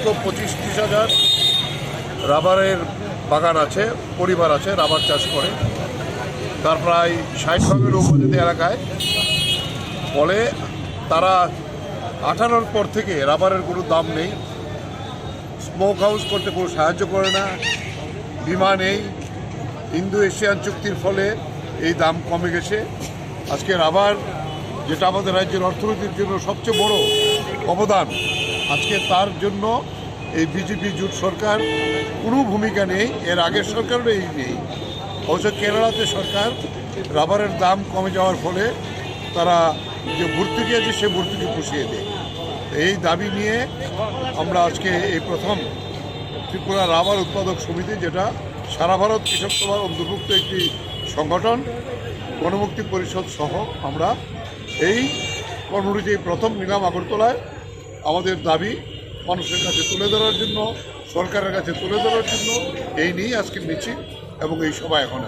অন্তত পঁচিশ, ত্রিশ হাজার রাবারের বাগান আছে, পরিবার আছে, রাবার চাষ করে। তার প্রায় ষাট ভাগের উপজাতি এলাকায়। ফলে তারা আঠারোর পর থেকে রাবারের কোনো দাম নেই। স্মোক হাউস করতে কোনো সাহায্য করে না। বিমা নেই। ইন্দো এশিয়ান চুক্তির ফলে এই দাম কমে গেছে। আজকে রাবার, যেটা আমাদের রাজ্যের অর্থনীতির জন্য সবচেয়ে বড় অবদান আজকে তার জন্য এই বিজেপি জোট সরকার কোনো ভূমিকা নেই, এর আগের সরকারও এই নেই। অবশ্য কেরালাতে সরকার রাবারের দাম কমে যাওয়ার ফলে তারা যে ভর্তুকি আছে সে ভর্তুকি পুষিয়ে দেয়। এই দাবি নিয়ে আমরা আজকে এই প্রথম ত্রিপুরা রাবার উৎপাদক সমিতি, যেটা সারা ভারত কৃষক সভার অন্তর্ভুক্ত একটি সংগঠন, গণমুক্তি পরিষদ সহ আমরা এই কর্মসূচি প্রথম নিলাম আগরতলায়। আমাদের দাবি মানুষের কাছে তুলে ধরার জন্য, সরকারের কাছে তুলে ধরার জন্য, এই নিয়েই আজকে মিছিল এবং এই সভা এখন।